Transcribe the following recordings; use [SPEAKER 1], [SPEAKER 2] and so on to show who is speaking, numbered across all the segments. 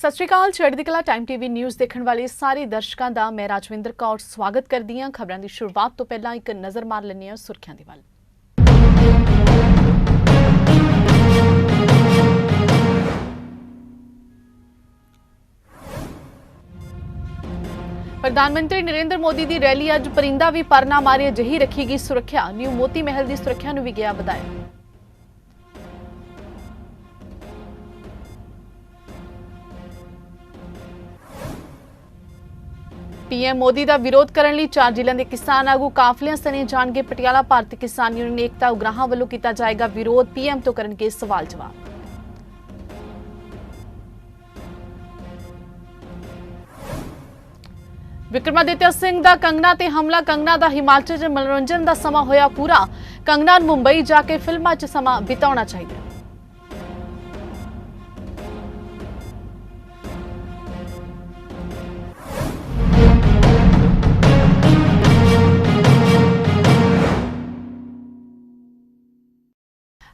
[SPEAKER 1] ਸਤਿ ਸ਼੍ਰੀ ਅਕਾਲ, ਚੜ੍ਹਦੀ ਕਲਾ ਟਾਈਮ ਟੀਵੀ ਨਿਊਜ਼ ਦੇਖਣ ਵਾਲੇ ਸਾਰੇ ਦਰਸ਼ਕਾਂ ਦਾ ਮੈਂ ਰਾਜਵਿੰਦਰ ਕੌਰ ਸਵਾਗਤ ਕਰਦੀ ਹਾਂ। ਖਬਰਾਂ ਦੀ ਸ਼ੁਰੂਆਤ ਤੋਂ ਪਹਿਲਾਂ ਇੱਕ ਨਜ਼ਰ ਮਾਰ ਲੈਂਦੇ ਹਾਂ ਸੁਰਖੀਆਂ ਦੇ ਵੱਲ। ਪ੍ਰਧਾਨ ਮੰਤਰੀ ਨਰਿੰਦਰ ਮੋਦੀ ਦੀ ਰੈਲੀ ਅੱਜ ਪਰਿੰਦਾ ਵੀ ਪਰਨਾ ਮਾਰੇ ਅਜਿਹੀ ਰੱਖੀਗੀ ਸੁਰੱਖਿਆ। ਨਿਊ ਮੋਤੀ ਮਹਿਲ ਦੀ ਸੁਰੱਖਿਆ ਨੂੰ ਵੀ ਗਿਆ ਵਧਾਇਆ। ਪੀਐਮ ਮੋਦੀ ਦਾ ਵਿਰੋਧ ਕਰਨ ਲਈ ਚਾਰ ਜ਼ਿਲ੍ਹਿਆਂ ਦੇ ਕਿਸਾਨ ਆਗੂ ਕਾਫਲਿਆਂ ਸਣੇ ਜਾਣਗੇ। ਪਟਿਆਲਾ ਭਾਰਤੀ ਕਿਸਾਨ ਯੂਨੀਅਨ ਏਕਤਾ ਉਗਰਾਹਾਂ ਵੱਲੋਂ ਕੀਤਾ ਜਾਏਗਾ ਵਿਰੋਧ। ਪੀਐਮ ਤੋਂ ਕਰਨਗੇ ਸਵਾਲ ਜਵਾਬ। ਵਿਕਰਮਾਦਿੱਤਿਆ ਸਿੰਘ ਦਾ ਕੰਗਨਾ ਤੇ ਹਮਲਾ। ਕੰਗਨਾ ਦਾ ਹਿਮਾਚਲ 'ਚ ਮਨੋਰੰਜਨ ਦਾ ਸਮਾਂ ਹੋਇਆ ਪੂਰਾ। ਕੰਗਨਾ ਨੂੰ ਮੁੰਬਈ ਜਾ ਕੇ ਫਿਲਮਾਂ 'ਚ ਸਮਾਂ ਬਿਤਾਉਣਾ ਚਾਹੀਦਾ।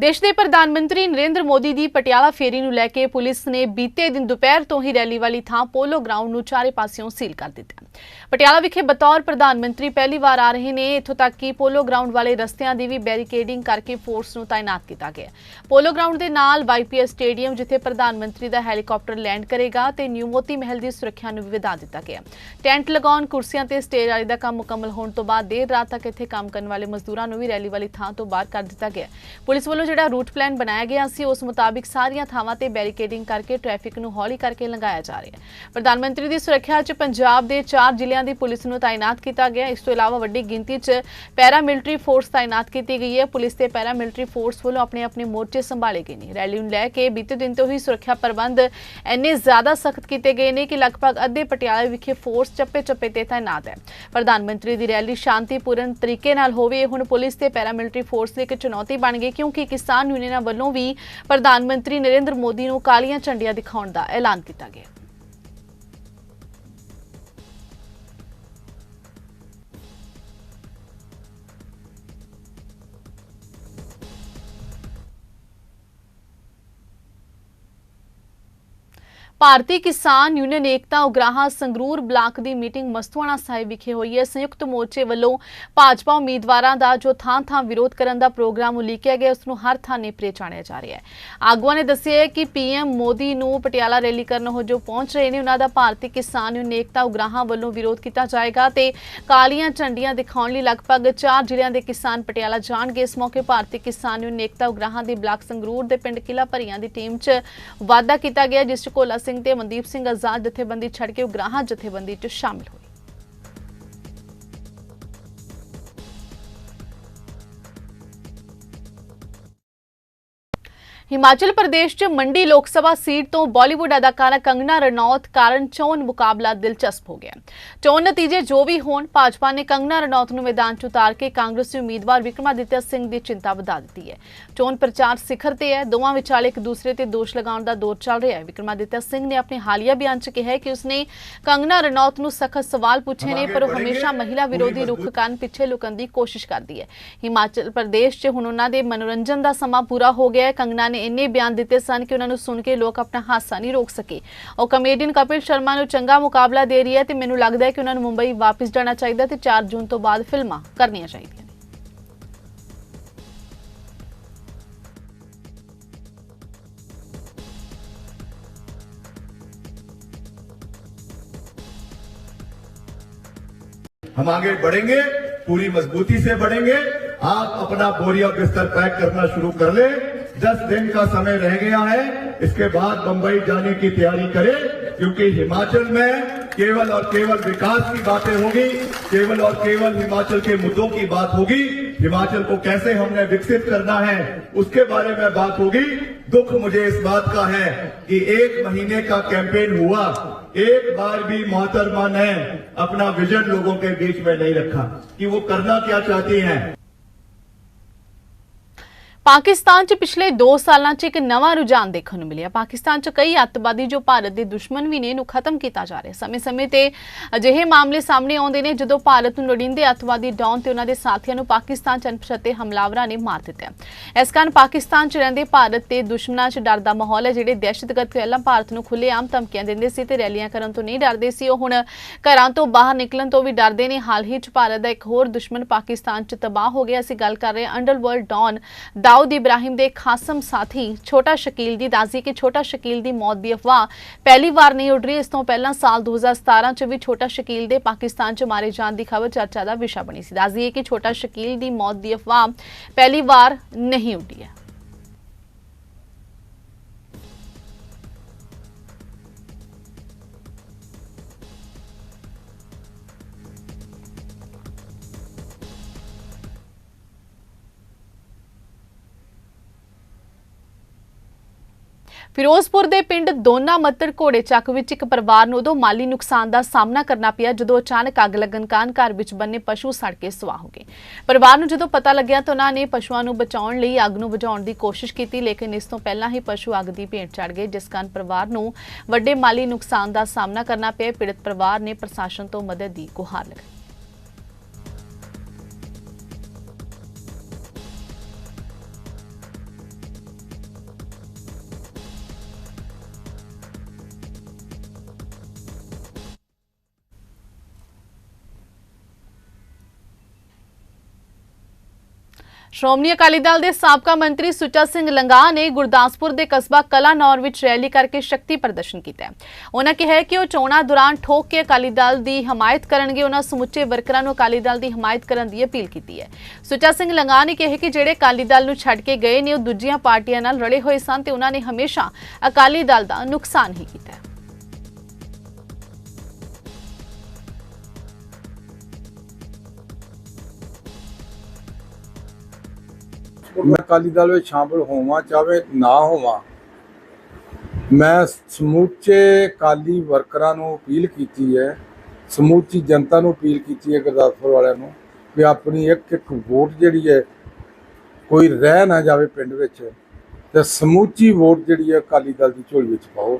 [SPEAKER 1] ਦੇਸ਼ ਦੇ ਪ੍ਰਧਾਨ ਮੰਤਰੀ ਨਰਿੰਦਰ ਮੋਦੀ ਦੀ ਪਟਿਆਲਾ ਫੇਰੀ ਨੂੰ ਲੈ ਕੇ ਪੁਲਿਸ ਨੇ ਬੀਤੇ ਦਿਨ ਦੁਪਹਿਰ ਤੋਂ ਹੀ ਰੈਲੀ ਵਾਲੀ ਥਾਂ ਪੋਲੋ ਗਰਾਊਂਡ ਨੂੰ ਚਾਰੇ ਪਾਸਿਓਂ ਸੀਲ ਕਰ ਦਿੱਤਾ। ਪਟਿਆਲਾ ਵਿਖੇ ਬਤੌਰ ਪ੍ਰਧਾਨ ਮੰਤਰੀ ਪਹਿਲੀ ਵਾਰ ਆ ਰਹੇ ਨੇ, ਇੱਥੋਂ ਤੱਕ ਕਿ ਪੋਲੋ ਗਰਾਊਂਡ ਵਾਲੇ ਰਸਤਿਆਂ ਦੀ ਵੀ ਬੈਰੀਕੇਡਿੰਗ ਕਰਕੇ ਫੋਰਸ ਨੂੰ ਤਾਇਨਾਤ ਕੀਤਾ ਗਿਆ ਪੋਲੋ ਗਰਾਊਂਡ ਦੇ ਨਾਲ ਵਾਈਪੀਐਸ ਸਟੇਡੀਅਮ, ਜਿੱਥੇ ਪ੍ਰਧਾਨ ਮੰਤਰੀ ਦਾ ਹੈਲੀਕਾਪਟਰ ਲੈਂਡ ਕਰੇਗਾ ਤੇ ਨਿਊ ਮੋਤੀ ਮਹਿਲ ਦੀ ਸੁਰੱਖਿਆ ਨੂੰ ਵੀ ਵਧਾ ਦਿੱਤਾ ਗਿਆ ਟੈਂਟ ਲਗਾਉਣ, ਕੁਰਸੀਆਂ ਤੇ ਸਟੇਜ ਵਾਲੀ ਦਾ ਕੰਮ ਮੁਕੰਮਲ ਹੋਣ ਤੋਂ ਬਾਅਦ ਦੇਰ ਰਾਤ ਤੱਕ ਇੱਥੇ ਕੰਮ ਕਰਨ ਵਾਲੇ ਮਜ਼ਦੂਰਾਂ ਨੂੰ ਵੀ ਰੈਲੀ ਵਾਲੀ ਥਾਂ ਤੋਂ ਬਾਹਰ ਕਰ ਦਿੱਤਾ ਗਿਆ ਪੁਲਿਸ ਵੱਲੋਂ ਜਿਹੜਾ ਰੂਟ ਪਲਾਨ ਬਣਾਇਆ ਗਿਆ ਸੀ, ਉਸ ਮੁਤਾਬਿਕ ਸਾਰੀਆਂ ਥਾਵਾਂ ਤੇ ਬੈਰੀਕੇਡਿੰਗ ਕਰਕੇ ਟ੍ਰੈਫਿਕ ਨੂੰ ਹੌਲੀ ਕਰਕੇ ਲੰਘਾਇਆ ਜਾ ਰਿਹਾ ਹੈ। ਪ੍ਰਧਾਨ ਮੰਤਰੀ ਦੀ ਸੁਰੱਖਿਆ 'ਚ ਪੰਜਾਬ ਦੇ ਚਾਰ ਜ਼ਿਲ੍ਹਿਆਂ ਦੀ ਪੁਲਿਸ ਨੂੰ ਤਾਇਨਾਤ ਕੀਤਾ ਗਿਆ। ਇਸ ਤੋਂ ਇਲਾਵਾ ਵੱਡੀ ਗਿਣਤੀ 'ਚ ਪੈਰਾ ਮਿਲਟਰੀ ਫੋਰਸ ਤਾਇਨਾਤ ਕੀਤੀ ਗਈ ਹੈ। ਪੁਲਿਸ ਤੇ ਪੈਰਾ ਮਿਲਟਰੀ ਫੋਰਸ ਵੱਲੋਂ ਆਪਣੇ ਆਪਣੇ ਮੋਰਚੇ ਸੰਭਾਲੇ ਗਏ ਨੇ। ਰੈਲੀ ਨੂੰ ਲੈ ਕੇ ਬੀਤੇ ਦਿਨ ਤੋਂ ਹੀ ਸੁਰੱਖਿਆ ਪ੍ਰਬੰਧ ਇੰਨੇ ਜ਼ਿਆਦਾ ਸਖਤ ਕੀਤੇ ਗਏ ਨੇ ਕਿ ਲਗਭਗ ਅੱਧੇ ਪਟਿਆਲਾ ਵਿਖੇ ਫੋਰਸ ਚੱਪੇ ਚੱਪੇ ਤੇ ਤਾਇਨਾਤ ਹੈ। ਪ੍ਰਧਾਨ ਮੰਤਰੀ ਦੀ ਰੈਲੀ ਸ਼ਾਂਤੀਪੂਰਨ ਤਰੀਕੇ ਨਾਲ ਹੋਵੇ, ਹੁਣ ਪੁਲਿਸ ਤੇ ਪੈਰਾ ਮਿਲਟਰੀ ਫੋਰਸ ਲਈ ਇੱਕ ਚੁਣੌਤੀ ਬਣ ਗਈ ਕਿਉਂਕਿ ਕਿਸਾਨ ਯੂਨੀਅਨਾਂ ਵੱਲੋਂ ਵੀ ਪ੍ਰਧਾਨ ਮੰਤਰੀ ਨਰਿੰਦਰ ਮੋਦੀ ਨੂੰ ਕਾਲੀਆਂ ਝੰਡੀਆਂ ਦਿਖਾਉਣ ਦਾ ਐਲਾਨ ਕੀਤਾ ਗਿਆ। ਭਾਰਤੀ ਕਿਸਾਨ ਯੂਨੀਅਨ ਏਕਤਾ ਉਗਰਾਹਾਂ ਸੰਗਰੂਰ ਬਲਾਕ ਦੀ ਮੀਟਿੰਗ ਮਸਤੂਆਣਾ ਸਾਹਿਬ ਵਿਖੇ ਹੋਈ ਹੈ। ਸੰਯੁਕਤ ਮੋਰਚੇ ਵੱਲੋਂ ਭਾਜਪਾ ਉਮੀਦਵਾਰਾਂ ਦਾ ਜੋ ਥਾਂ-ਥਾਂ ਵਿਰੋਧ ਕਰਨ ਦਾ ਪ੍ਰੋਗਰਾਮ ਉਲੀਕਿਆ ਗਿਆ, ਉਸ ਨੂੰ ਹਰ ਥਾਂ ਨੇਪਰੇ ਚਾਣਿਆ ਜਾ ਰਿਹਾ ਹੈ। ਆਗੂਆਂ ਨੇ ਦੱਸਿਆ ਹੈ ਕਿ ਪੀਐਮ ਮੋਦੀ ਨੂੰ ਪਟਿਆਲਾ ਰੈਲੀ ਕਰਨ ਉਹ ਜੋ ਪਹੁੰਚ ਰਹੇ ਨੇ, ਉਹਨਾਂ ਦਾ ਭਾਰਤੀ ਕਿਸਾਨ ਯੂਨੀਅਨ ਏਕਤਾ ਉਗਰਾਹਾਂ ਵੱਲੋਂ ਵਿਰੋਧ ਕੀਤਾ ਜਾਏਗਾ ਤੇ ਕਾਲੀਆਂ ਝੰਡੀਆਂ ਦਿਖਾਉਣ ਲਈ ਲਗਭਗ 4 ਜ਼ਿਲ੍ਹਿਆਂ ਦੇ ਕਿਸਾਨ ਪਟਿਆਲਾ ਜਾਣਗੇ। ਇਸ ਮੌਕੇ ਭਾਰਤੀ ਕਿਸਾਨ ਯੂਨੀਅਨ ਏਕਤਾ ਉਗਰਾਹਾਂ ਦੇ ਬਲਾਕ ਸੰਗਰੂਰ ਦੇ ਪਿੰਡ ਕਿਲਾ ਭਰੀਆਂ ਦੀ ਟੀਮ 'ਚ ਵਾਅਦਾ ਕੀਤਾ ਗਿਆ, ਜਿਸ 'ਚ ਕੋਲਾ ਸਿੰਘ ਤੇ ਮਨਦੀਪ ਸਿੰਘ ਆਜ਼ਾਦ ਜਥੇਬੰਦੀ ਛੱਡ ਕੇ ਉਗਰਾਹਾਂ ਜਥੇਬੰਦੀ 'ਚ ਸ਼ਾਮਿਲ ਹੋਏ। ਹਿਮਾਚਲ ਪ੍ਰਦੇਸ਼ 'ਚ ਮੰਡੀ ਲੋਕ ਸਭਾ ਸੀਟ ਤੋਂ ਬਾਲੀਵੁੱਡ ਅਦਾਕਾਰਾ ਕੰਗਨਾ ਰਣੌਤ ਕਾਰਨ ਚੋਣ ਮੁਕਾਬਲਾ ਦਿਲਚਸਪ ਹੋ ਗਿਆ। ਚੋਣ ਨਤੀਜੇ ਜੋ ਵੀ ਹੋਣ ਭਾਜਪਾ ਨੇ ਕੰਗਨਾ ਰਣੌਤ ਨੂੰ ਮੈਦਾਨ 'ਚ ਉਤਾਰ ਕੇ ਕਾਂਗਰਸੀ ਉਮੀਦਵਾਰ ਵਿਕਰਮਾਦਿੱਤਿਆ ਸਿੰਘ ਦੀ ਚਿੰਤਾ ਵਧਾ ਦਿੱਤੀ ਹੈ। ਚੋਣ ਪ੍ਰਚਾਰ ਸਿਖਰ ਤੇ ਹੈ। ਦੋਵਾਂ ਵਿਚਾਲੇ ਇੱਕ ਦੂਸਰੇ ਤੇ ਦੋਸ਼ ਲਗਾਉਣ ਦਾ ਦੌਰ ਚੱਲ ਰਿਹਾ ਹੈ। ਵਿਕਰਮਾਦਿੱਤਿਆ ਸਿੰਘ ਨੇ ਆਪਣੇ ਹਾਲੀਆ ਬਿਆਨ 'ਚ ਕਿਹਾ ਕਿ ਉਸਨੇ ਕੰਗਨਾ ਰਣੌਤ ਨੂੰ ਸਖਤ ਸਵਾਲ ਪੁੱਛੇ ਨੇ ਪਰ ਉਹ ਹਮੇਸ਼ਾ ਮਹਿਲਾ ਵਿਰੋਧੀ ਰੁਖ ਕਾਰਨ ਪਿੱਛੇ ਲੁਕਣ ਦੀ ਕੋਸ਼ਿਸ਼ ਕਰਦੀ ਹੈ। ਹਿਮਾਚਲ ਪ੍ਰਦੇਸ਼ 'ਚ ਹੁਣ ਉਹਨਾਂ ਦੇ ਮਨੋਰੰਜਨ ਦਾ ਸਮਾਂ ਪੂਰਾ ਹੋ ਗਿਆ ਹੈ। ਕੰਗਨਾ ਨੇ ਇੰਨੇ ਬਿਆਨ ਦਿੱਤੇ ਸਨ ਕਿ ਉਹਨਾਂ ਨੂੰ ਸੁਣ ਕੇ ਲੋਕ ਆਪਣਾ ਹਾਸਾ ਨਹੀਂ ਰੋਕ ਸਕੇ ਉਹ ਕਮੇਡੀਅਨ ਕਪਿਲ ਸ਼ਰਮਾ ਨੂੰ ਚੰਗਾ ਮੁਕਾਬਲਾ ਦੇ ਰਹੀ ਹੈ ਤੇ ਮੈਨੂੰ ਲੱਗਦਾ ਹੈ ਕਿ ਉਹਨਾਂ ਨੂੰ ਮੁੰਬਈ ਵਾਪਸ ਜਾਣਾ ਚਾਹੀਦਾ ਤੇ 4 ਜੂਨ ਤੋਂ ਬਾਅਦ ਫਿਲਮਾਂ ਕਰਨੀਆਂ ਚਾਹੀਦੀਆਂ ਨੇ
[SPEAKER 2] हम आगे बढ़ेंगे पूरी मजबूती से बढ़ेंगे आप अपना बोरिया बिस्तर पैक करना शुरू कर ले दस दिन का समय रह गया है, इसके बाद बंबई जाने की तैयारी करें, क्योंकि हिमाचल में केवल और केवल विकास की बातें होगी, केवल और केवल हिमाचल के मुद्दों की बात होगी, हिमाचल को कैसे हमने विकसित करना है, उसके बारे में बात होगी। दुख मुझे इस बात का है कि एक महीने का कैंपेन हुआ, एक बार भी मोहतरमा ने अपना विजन लोगों के बीच में नहीं रखा, कि वो करना क्या चाहती हैं।
[SPEAKER 1] ਪਾਕਿਸਤਾਨ 'ਚ ਪਿਛਲੇ 2 ਸਾਲਾਂ 'ਚ ਇੱਕ ਨਵਾਂ ਰੁਝਾਨ ਦੇਖਣ ਨੂੰ ਮਿਲਿਆ। ਪਾਕਿਸਤਾਨ 'ਚ ਕਈ ਅੱਤਵਾਦੀ ਜੋ ਭਾਰਤ ਦੇ ਦੁਸ਼ਮਣ ਵੀ ਨੇ ਨੂੰ ਖਤਮ ਕੀਤਾ ਜਾ ਰਿਹਾ। ਸਮੇਂ-ਸਮੇਂ ਤੇ ਅਜਿਹੇ ਮਾਮਲੇ ਸਾਹਮਣੇ ਆਉਂਦੇ ਨੇ, ਜਦੋਂ ਭਾਰਤ ਨੂੰ ਲੋੜੀਂਦੇ ਅੱਤਵਾਦੀ ਡੌਨ ਤੇ ਉਹਨਾਂ ਦੇ ਸਾਥੀਆਂ ਨੂੰ ਪਾਕਿਸਤਾਨ 'ਚ ਅਣਪਛਾਤੇ ਹਮਲਾਵਰਾਂ ਨੇ ਮਾਰ ਦਿੱਤਾ। ਇਸ ਕਾਰਨ ਪਾਕਿਸਤਾਨ 'ਚ ਰਹਿੰਦੇ ਭਾਰਤ ਤੇ ਦੁਸ਼ਮਣਾਂ 'ਚ ਡਰ ਦਾ ਮਾਹੌਲ ਹੈ, ਜਿਹੜੇ ਦਹਿਸ਼ਤਗਰਦ ਪਹਿਲਾਂ ਭਾਰਤ ਨੂੰ ਖੁੱਲ੍ਹੇਆਮ ਧਮਕੀਆਂ ਦਿੰਦੇ ਸੀ ਤੇ ਰੈਲੀਆਂ ਕਰਨ ਤੋਂ ਨਹੀਂ ਡਰਦੇ ਸੀ। ਉਹ ਹੁਣ ਘਰਾਂ ਤੋਂ ਬਾਹਰ ਨਿਕਲਣ ਤੋਂ ਵੀ ਡਰਦੇ ਨੇ। ਹਾਲ ਹੀ 'ਚ ਭਾਰਤ ਦਾ ਇੱਕ ਹੋਰ ਦੁਸ਼ਮਣ ਪਾਕਿਸਤਾਨ 'ਚ ਤਬਾਹ ਹੋ ਗਿਆ। ਅਸੀਂ ਗੱਲ ਕਰ ਰਹੇ ਹਾਂ ਅੰਡਰਵਰਲਡ ਡੌਨ ਦਾਊਦ ਇਬਰਾਹਿਮ ਦੇ ਖਾਸਮ ਸਾਥੀ ਛੋਟਾ ਸ਼ਕੀਲ ਦੀ ਦੱਸਦੀ ਕਿ ਛੋਟਾ ਸ਼ਕੀਲ ਦੀ ਮੌਤ ਦੀ ਅਫਵਾਹ ਪਹਿਲੀ ਵਾਰ ਨਹੀਂ ਉੱਡ ਰਹੀ, ਇਸ ਤੋਂ ਪਹਿਲਾਂ ਸਾਲ 2017 ਚ ਵੀ ਛੋਟਾ ਸ਼ਕੀਲ ਦੇ ਪਾਕਿਸਤਾਨ ਚ ਮਾਰੇ ਜਾਣ ਦੀ ਖਬਰ ਚਰਚਾ ਦਾ ਵਿਸ਼ਾ ਬਣੀ ਸੀ। ਦੱਸਦੀ ਹੈ ਕਿ ਛੋਟਾ ਸ਼ਕੀਲ ਦੀ ਮੌਤ ਦੀ ਅਫਵਾਹ ਪਹਿਲੀ ਵਾਰ ਨਹੀਂ ਉੱਡੀ ਹੈ। ਫਿਰੋਜ਼ਪੁਰ ਦੇ ਪਿੰਡ ਦੋਨਾ ਮੱਤੜ ਘੋੜੇ ਚੱਕ ਵਿੱਚ ਇੱਕ ਪਰਿਵਾਰ ਨੂੰ ਉਦੋਂ ਮਾਲੀ ਨੁਕਸਾਨ ਦਾ ਸਾਹਮਣਾ ਕਰਨਾ ਪਿਆ ਜਦੋਂ ਅਚਾਨਕ ਅੱਗ ਲੱਗਣ ਕਾਰਨ ਘਰ ਵਿੱਚ ਬੰਨੇ ਪਸ਼ੂ ਸੜ ਕੇ ਸੁਆਹ ਹੋ ਗਏ। ਪਰਿਵਾਰ ਨੂੰ ਜਦੋਂ ਪਤਾ ਲੱਗਿਆ ਤਾਂ ਉਹਨਾਂ ਨੇ ਪਸ਼ੂਆਂ ਨੂੰ ਬਚਾਉਣ ਲਈ ਅੱਗ ਨੂੰ ਬੁਝਾਉਣ ਦੀ ਕੋਸ਼ਿਸ਼ ਕੀਤੀ, ਲੇਕਿਨ ਇਸ ਤੋਂ ਪਹਿਲਾਂ ਹੀ ਪਸ਼ੂ ਅੱਗ ਦੀ ਭੇਟ ਚੜ ਗਏ, ਜਿਸ ਕਾਰਨ ਪਰਿਵਾਰ ਨੂੰ ਵੱਡੇ ਮਾਲੀ ਨੁਕਸਾਨ ਦਾ ਸਾਹਮਣਾ ਕਰਨਾ ਪਿਆ। ਪੀੜਤ ਪਰਿਵਾਰ ਨੇ ਪ੍ਰਸ਼ਾਸਨ ਤੋਂ ਮਦਦ ਦੀ ਗੁਹਾਰ ਲਗਾਈ। ਸ਼੍ਰੋਮਣੀ ਅਕਾਲੀ ਦਲ ਦੇ ਸਾਬਕਾ ਮੰਤਰੀ ਸੁੱਚਾ ਸਿੰਘ ਲੰਗਾ ਨੇ ਗੁਰਦਾਸਪੁਰ ਦੇ ਕਸਬਾ ਕਲਾਨੌਰ ਵਿੱਚ ਰੈਲੀ ਕਰਕੇ ਸ਼ਕਤੀ ਪ੍ਰਦਰਸ਼ਨ ਕੀਤਾ ਹੈ। ਉਹਨਾਂ ਕਿਹਾ ਕਿ ਉਹ ਚੋਣਾਂ ਦੌਰਾਨ ਠੋਕ ਕੇ ਅਕਾਲੀ ਦਲ ਦੀ ਹਮਾਇਤ ਕਰਨਗੇ, ਉਹਨਾਂ ਸਮੁੱਚੇ ਵਰਕਰਾਂ ਨੂੰ ਅਕਾਲੀ ਦਲ ਦੀ ਹਮਾਇਤ ਕਰਨ ਦੀ ਅਪੀਲ ਕੀਤੀ ਹੈ ਸੁੱਚਾ ਸਿੰਘ ਲੰਗਾ ਨੇ ਕਿਹਾ ਕਿ ਜਿਹੜੇ ਅਕਾਲੀ ਦਲ ਨੂੰ ਛੱਡ ਕੇ ਗਏ ਨੇ, ਉਹ ਦੂਜੀਆਂ ਪਾਰਟੀਆਂ ਨਾਲ ਰਲੇ ਹੋਏ ਸਨ ਤੇ ਉਹਨਾਂ ਨੇ ਹਮੇਸ਼ਾ ਅਕਾਲੀ ਦਲ ਦਾ ਨੁਕਸਾਨ ਹੀ ਕੀਤਾ ਹੈ
[SPEAKER 3] ਮੈਂ ਅਕਾਲੀ ਦਲ ਵਿੱਚ ਸ਼ਾਮਲ ਹੋਵਾਂ, ਚਾਹੇ ਨਾ ਹੋਵਾਂ, ਮੈਂ ਸਮੁੱਚੇ ਅਕਾਲੀ ਵਰਕਰਾਂ ਨੂੰ ਅਪੀਲ ਕੀਤੀ ਹੈ, ਸਮੁੱਚੀ ਜਨਤਾ ਨੂੰ ਅਪੀਲ ਕੀਤੀ ਹੈ ਗੁਰਦਾਸਪੁਰ ਵਾਲਿਆਂ ਨੂੰ ਵੀ ਆਪਣੀ ਇੱਕ ਇੱਕ ਵੋਟ ਜਿਹੜੀ ਹੈ, ਕੋਈ ਰਹਿ ਨਾ ਜਾਵੇ ਪਿੰਡ ਵਿੱਚ, ਤੇ ਸਮੁੱਚੀ ਵੋਟ ਜਿਹੜੀ ਹੈ ਅਕਾਲੀ ਦਲ ਦੀ ਝੋਲੀ ਵਿੱਚ ਪਾਓ,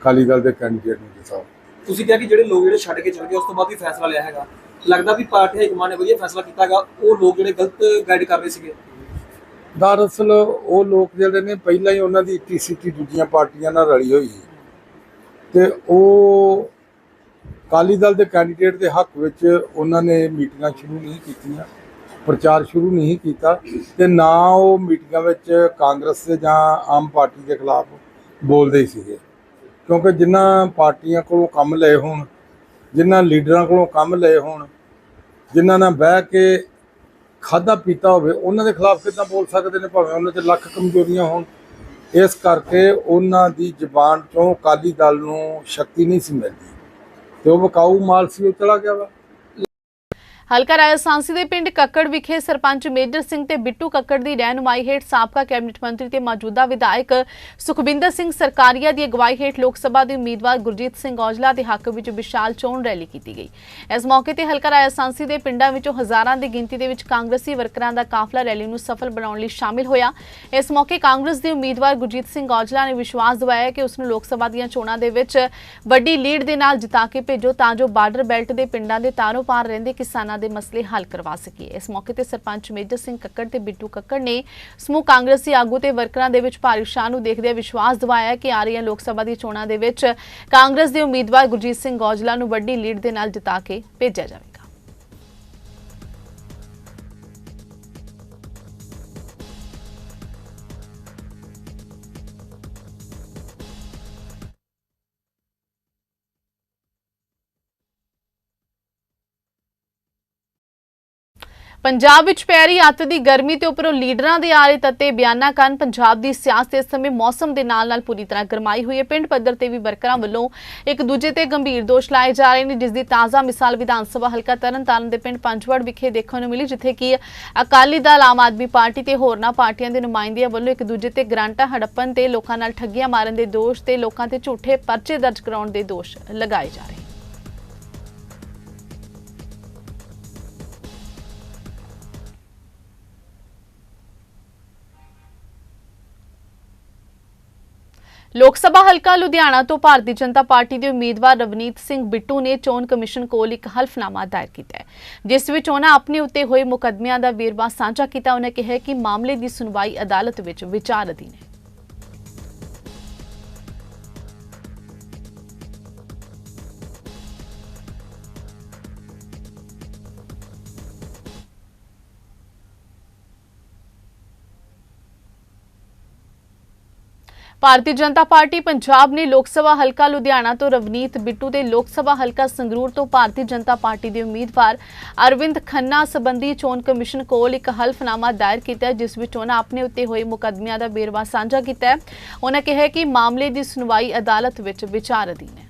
[SPEAKER 3] ਅਕਾਲੀ ਦਲ ਦੇ ਕੈਂਡੀਡੇਟ ਨੂੰ ਜਿਤਾਓ
[SPEAKER 4] ਤੁਸੀਂ ਕਿਹਾ ਕਿ ਜਿਹੜੇ ਲੋਕ ਜਿਹੜੇ ਛੱਡ ਕੇ ਚਲੇ ਗਏ, ਉਸ ਤੋਂ ਬਾਅਦ ਵੀ ਫੈਸਲਾ ਲਿਆ ਹੈਗਾ। ਲੱਗਦਾ ਵੀ ਪਾਰਟੀ ਹਾਈਕਮਾਨ ਨੇ ਵਧੀਆ ਫੈਸਲਾ ਕੀਤਾ ਹੈਗਾ, ਉਹ ਲੋਕ ਜਿਹੜੇ ਗਲਤ ਗਾਈਡ ਕਰ ਰਹੇ ਸੀਗੇ।
[SPEAKER 3] ਦਰਅਸਲ ਉਹ ਲੋਕ ਜਿਹੜੇ ਨੇ ਪਹਿਲਾਂ ਹੀ ਉਹਨਾਂ ਦੀ ਟੀਸੀਟੀ ਦੂਜੀਆਂ ਪਾਰਟੀਆਂ ਨਾਲ ਰਲੀ ਹੋਈ ਸੀ। ਤੇ ਉਹ ਅਕਾਲੀ ਦਲ ਦੇ ਕੈਂਡੀਡੇਟ ਦੇ ਹੱਕ ਵਿੱਚ ਉਹਨਾਂ ਨੇ ਮੀਟਿੰਗਾਂ ਸ਼ੁਰੂ ਨਹੀਂ ਕੀਤੀਆਂ, ਪ੍ਰਚਾਰ ਸ਼ੁਰੂ ਨਹੀਂ ਕੀਤਾ ਤੇ ਨਾ ਉਹ ਮੀਟਿੰਗਾਂ ਵਿੱਚ ਕਾਂਗਰਸ ਦੇ ਜਾਂ ਆਮ ਪਾਰਟੀ ਦੇ ਖਿਲਾਫ ਬੋਲਦੇ ਸੀਗੇ। ਕਿਉਂਕਿ ਜਿਨ੍ਹਾਂ ਪਾਰਟੀਆਂ ਕੋਲੋਂ ਕੰਮ ਲਏ ਹੋਣ, ਜਿਨ੍ਹਾਂ ਲੀਡਰਾਂ ਕੋਲੋਂ ਕੰਮ ਲਏ ਹੋਣ, ਜਿਨ੍ਹਾਂ ਨਾਲ ਬਹਿ ਕੇ ਖਾਦਾ ਪੀਤਾ ਹੋਵੇ, ਉਹਨਾਂ ਦੇ ਖਿਲਾਫ ਕਿੱਦਾਂ ਬੋਲ ਸਕਦੇ ਨੇ ਭਾਵੇਂ ਉਹਨਾਂ 'ਚ ਲੱਖ ਕਮਜ਼ੋਰੀਆਂ ਹੋਣ? ਇਸ ਕਰਕੇ ਉਹਨਾਂ ਦੀ ਜ਼ਬਾਨ ਤੋਂ ਅਕਾਲੀ ਦਲ ਨੂੰ ਸ਼ਕਤੀ ਨਹੀਂ ਸੀ ਮਿਲਦੀ। ਤੇ ਉਹ ਵਿਕਾਊ ਮਾਲ ਸੀ, ਉਹ ਚਲਾ ਗਿਆ ਵਾ।
[SPEAKER 1] ਹਲਕਾ ਰਾਜਸਥਾਨਸੀ ਦੇ ਪਿੰਡ ਕੱਕੜ ਵਿਖੇ ਸਰਪੰਚ ਮੇਜਰ ਸਿੰਘ ਤੇ ਬਿੱਟੂ ਕੱਕੜ ਦੀ ਰਹਿਨੁਮਾਈ ਹੇਠ ਸਾਬਕਾ ਕੈਬਨਿਟ ਮੰਤਰੀ ਤੇ ਮੌਜੂਦਾ ਵਿਧਾਇਕ ਸੁਖਬਿੰਦਰ ਸਿੰਘ ਸਰਕਾਰੀਆ ਦੀ ਅਗਵਾਈ ਹੇਠ ਲੋਕ ਸਭਾ ਦੇ ਉਮੀਦਵਾਰ ਗੁਰਜੀਤ ਸਿੰਘ ਔਜਲਾ ਦੇ ਹੱਕ ਵਿੱਚ ਵਿਸ਼ਾਲ ਚੋਣ ਰੈਲੀ ਕੀਤੀ ਗਈ। ਇਸ ਮੌਕੇ ਤੇ ਹਲਕਾ ਰਾਜਸਥਾਨਸੀ ਦੇ ਪਿੰਡਾਂ ਵਿੱਚੋਂ ਹਜ਼ਾਰਾਂ ਦੀ ਗਿਣਤੀ ਦੇ ਵਿੱਚ ਕਾਂਗਰਸੀ ਵਰਕਰਾਂ ਦਾ ਕਾਫਲਾ ਰੈਲੀ ਨੂੰ ਸਫਲ ਬਣਾਉਣ ਲਈ ਸ਼ਾਮਿਲ ਹੋਇਆ। ਇਸ ਮੌਕੇ ਕਾਂਗਰਸ ਦੇ ਉਮੀਦਵਾਰ ਗੁਰਜੀਤ ਸਿੰਘ ਔਜਲਾ ਨੇ ਵਿਸ਼ਵਾਸ ਦਿਵਾਇਆ ਕਿ ਉਸ ਨੂੰ ਲੋਕ ਸਭਾ ਦੀਆਂ ਚੋਣਾਂ ਦੇ ਵਿੱਚ ਵੱਡੀ ਲੀਡ ਦੇ ਨਾਲ ਜਿਤਾ ਕੇ ਭੇਜੋ ਤਾਂ ਜੋ ਬਾਰਡਰ ਬੈਲਟ ਦੇ ਪਿੰਡਾਂ ਦੇ ਤਾਰੋਂ ਪਾਰ ਰਹਿੰਦੇ ਕਿਸਾਨਾਂ ਦੇ ਮਸਲੇ ਹੱਲ ਕਰਵਾ ਸਕੀਏ। ਇਸ ਮੌਕੇ ਤੇ ਸਰਪੰਚ ਮੇਜਰ ਸਿੰਘ ਕੱਕੜ ਤੇ ਬਿੱਟੂ ਕੱਕੜ ਨੇ ਸਮੂਹ ਕਾਂਗਰਸੀ ਆਗੂ ਤੇ ਵਰਕਰਾਂ ਦੇ ਵਿੱਚ ਭਾਰੀ ਉਤਸ਼ਾਹ ਨੂੰ ਦੇਖਦਿਆਂ ਵਿਸ਼ਵਾਸ ਦਿਵਾਇਆ ਕਿ ਆ ਰਹੀਆਂ ਲੋਕ ਸਭਾ ਦੀ ਚੋਣਾਂ ਦੇ ਵਿੱਚ ਕਾਂਗਰਸ ਦੇ ਉਮੀਦਵਾਰ ਗੁਰਜੀਤ ਸਿੰਘ ਔਜਲਾ ਨੂੰ ਵੱਡੀ ਲੀਡ ਦੇ ਨਾਲ ਜਿਤਾ ਕੇ ਭੇਜਿਆ ਜਾਵੇ। ਪੰਜਾਬ ਵਿੱਚ ਪੈ ਰਹੀ ਅੱਤ ਦੀ ਗਰਮੀ ਤੇ ਉੱਪਰੋਂ ਲੀਡਰਾਂ ਦੇ ਆ ਤੱਤੇ ਬਿਆਨਾਂ ਕਾਰਨ ਪੰਜਾਬ ਦੀ ਸਿਆਸਤ ਇਸ ਸਮੇਂ ਮੌਸਮ ਦੇ ਨਾਲ ਨਾਲ ਪੂਰੀ ਤਰ੍ਹਾਂ ਗਰਮਾਈ ਹੋਈ ਹੈ। ਪਿੰਡ ਪੱਧਰ ਤੇ ਵੀ ਵਰਕਰਾਂ ਵੱਲੋਂ ਇੱਕ ਦੂਜੇ ਤੇ ਗੰਭੀਰ ਦੋਸ਼ ਲਾਏ ਜਾ ਰਹੇ ਨੇ, ਜਿਸ ਦੀ ਤਾਜ਼ਾ ਮਿਸਾਲ ਵਿਧਾਨ ਸਭਾ ਹਲਕਾ ਤਰਨਤਾਰਨ ਦੇ ਪਿੰਡ ਪੰਜਵੜ ਵਿਖੇ ਦੇਖਣ ਨੂੰ ਮਿਲੀ, ਜਿੱਥੇ ਕਿ ਅਕਾਲੀ ਦਲ, ਆਮ ਆਦਮੀ ਪਾਰਟੀ ਤੇ ਹੋਰਨਾਂ ਪਾਰਟੀਆਂ ਦੇ ਨੁਮਾਇੰਦਿਆਂ ਵੱਲੋਂ ਇੱਕ ਦੂਜੇ ਤੇ ਗ੍ਰਾਂਟਾਂ ਹੜੱਪਣ ਤੇ ਲੋਕਾਂ ਨਾਲ ਠੱਗੀਆਂ ਮਾਰਨ ਦੇ ਦੋਸ਼ ਤੇ ਲੋਕਾਂ ਤੇ ਝੂਠੇ ਪਰਚੇ ਦਰਜ ਕਰਾਉਣ ਦੇ ਦੋਸ਼ ਲਗਾਏ ਜਾ ਰਹੇ ਲੋਕ ਸਭਾ ਹਲਕਾ ਲੁਧਿਆਣਾ ਤੋਂ ਭਾਰਤੀ ਜਨਤਾ ਪਾਰਟੀ ਦੇ ਉਮੀਦਵਾਰ ਰਵਨੀਤ ਸਿੰਘ ਬਿੱਟੂ ਨੇ ਚੋਣ ਕਮਿਸ਼ਨ ਕੋਲ ਇੱਕ ਹਲਫਨਾਮਾ ਦਾਇਰ ਕੀਤਾ ਹੈ, ਜਿਸ ਵਿੱਚ ਉਹਨਾਂ ਆਪਣੇ ਉੱਤੇ ਹੋਏ ਮੁਕੱਦਮਿਆਂ ਦਾ ਵੇਰਵਾ ਸਾਂਝਾ ਕੀਤਾ। ਉਹਨਾਂ ਕਿਹਾ ਕਿ ਮਾਮਲੇ ਦੀ ਸੁਣਵਾਈ ਅਦਾਲਤ ਵਿੱਚ ਵਿਚਾਰ ਅਧੀਨ ਹੈ। ਭਾਰਤੀ ਜਨਤਾ ਪਾਰਟੀ ਪੰਜਾਬ ਨੇ ਲੋਕ ਸਭਾ ਹਲਕਾ ਲੁਧਿਆਣਾ ਤੋਂ ਰਵਨੀਤ ਬਿੱਟੂ ਤੇ ਲੋਕ ਸਭਾ ਹਲਕਾ ਸੰਗਰੂਰ ਤੋਂ ਭਾਰਤੀ ਜਨਤਾ ਪਾਰਟੀ ਦੇ ਉਮੀਦਵਾਰ ਅਰਵਿੰਦ ਖੰਨਾ ਸੰਬੰਧੀ ਚੋਣ ਕਮਿਸ਼ਨ ਕੋਲ ਇੱਕ ਹਲਫਨਾਮਾ ਦਾਇਰ ਕੀਤਾ ਜਿਸ ਵਿੱਚ ਉਹਨਾਂ ਆਪਣੇ ਉੱਤੇ ਹੋਏ ਮੁਕੱਦਮਿਆਂ ਦਾ ਵੇਰਵਾ ਸਾਂਝਾ ਕੀਤਾ ਹੈ। ਉਹਨਾਂ ਕਿਹਾ ਕਿ ਮਾਮਲੇ ਦੀ ਸੁਣਵਾਈ ਅਦਾਲਤ ਵਿੱਚ ਵਿਚਾਰ ਅਧੀਨ ਹੈ।